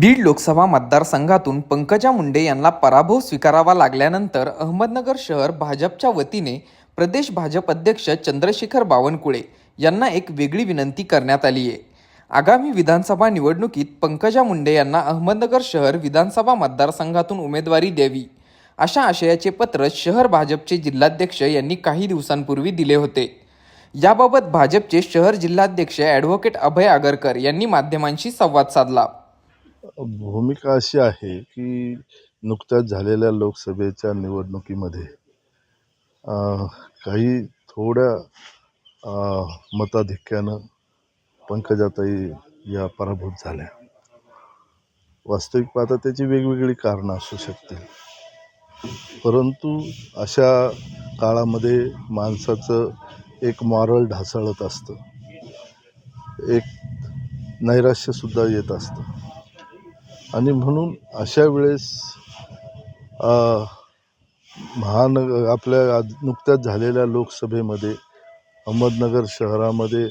बीड लोकसभा मतदारसंघातून पंकजा मुंडे यांना पराभव स्वीकारावा लागल्यानंतर अहमदनगर शहर भाजपच्या वतीने प्रदेश भाजप अध्यक्ष चंद्रशेखर बावनकुळे यांना एक वेगळी विनंती करण्यात आली आहे. आगामी विधानसभा निवडणुकीत पंकजा मुंडे यांना अहमदनगर शहर विधानसभा मतदारसंघातून उमेदवारी द्यावी. अशा आशयाचे पत्र शहर भाजपचे जिल्हाध्यक्ष यांनी काही दिवसांपूर्वी दिले होते. याबाबत भाजपचे शहर जिल्हाध्यक्ष ॲडव्होकेट अभय आगरकर यांनी माध्यमांशी संवाद साधला. भूमिका अशी आहे की नुकत्याच झालेल्या लोकसभेच्या निवडणुकीमध्ये काही थोड्या मताधिक्यानं पंकजाताई या पराभूत झाल्या. वास्तविक पाहता त्याची वेगवेगळी कारणं असू शकतील. परंतु अशा काळामध्ये माणसाचं एक मॉरल ढासळत असतं. एक नैराश्यसुद्धा येत असतं. आणि म्हणून अशा वेळेस महानगर आपल्या आज नुकत्याच झालेल्या लोकसभेमध्ये अहमदनगर शहरामध्ये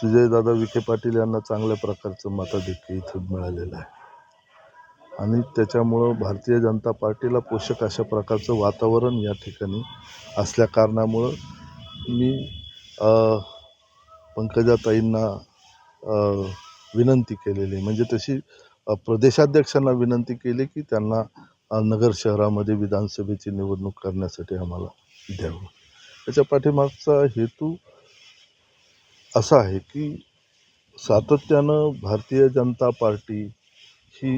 सुजयदादा विखे पाटील यांना चांगल्या प्रकारचं मताधिक्य इथं मिळालेलं आहे. आणि त्याच्यामुळं भारतीय जनता पार्टीला पोषक अशा प्रकारचं वातावरण या ठिकाणी असल्या कारणामुळं मी पंकजाताईंना विनंती केलेली आहे. म्हणजे तशी प्रदेशाध्यक्षांना विनंती केली की त्यांना नगर शहरामध्ये विधानसभेची निवडणूक करण्यासाठी आम्हाला द्यावं. त्याच्या पाठीमागचा हेतू असा आहे की सातत्यानं भारतीय जनता पार्टी ही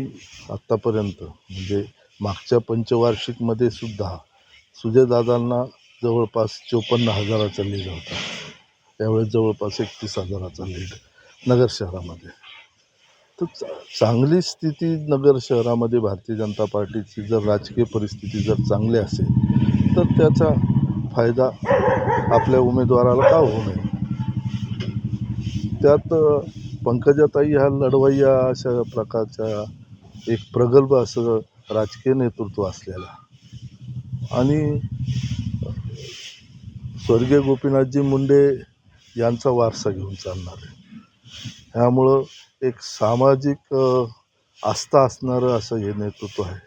आत्तापर्यंत म्हणजे मागच्या पंचवार्षिकमध्ये सुद्धा सुजयदादांना जवळपास चोपन्न हजाराचा लीड होता. त्यावेळेस जवळपास एकतीस हजाराचा लीड. नगर शहरामध्ये. तर चा- चांगली स्थिती नगर शहरामध्ये भारतीय जनता पार्टीची जर राजकीय परिस्थिती जर चांगली असेल तर त्याचा फायदा आपल्या उमेदवाराला का होऊ नये? त्यात पंकजाताई ह्या लढवय्या अशा प्रकारच्या एक प्रगल्भ असं राजकीय नेतृत्व असलेला. आणि स्वर्गीय गोपीनाथजी मुंडे यांचा वारसा घेऊन चालणार. आहे ह्यामुळं एक सामाजिक आस्था असणारं असं हे नेतृत्व आहे.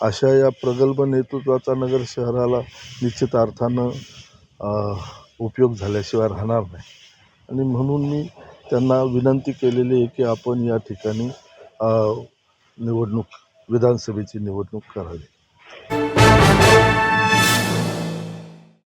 अशा या प्रगल्भ नेतृत्वाचा नगर शहराला निश्चित अर्थानं उपयोग झाल्याशिवाय राहणार नाही. आणि म्हणून मी त्यांना विनंती केलेली आहे की आपण या ठिकाणी निवडणूक विधानसभेची निवडणूक करावी.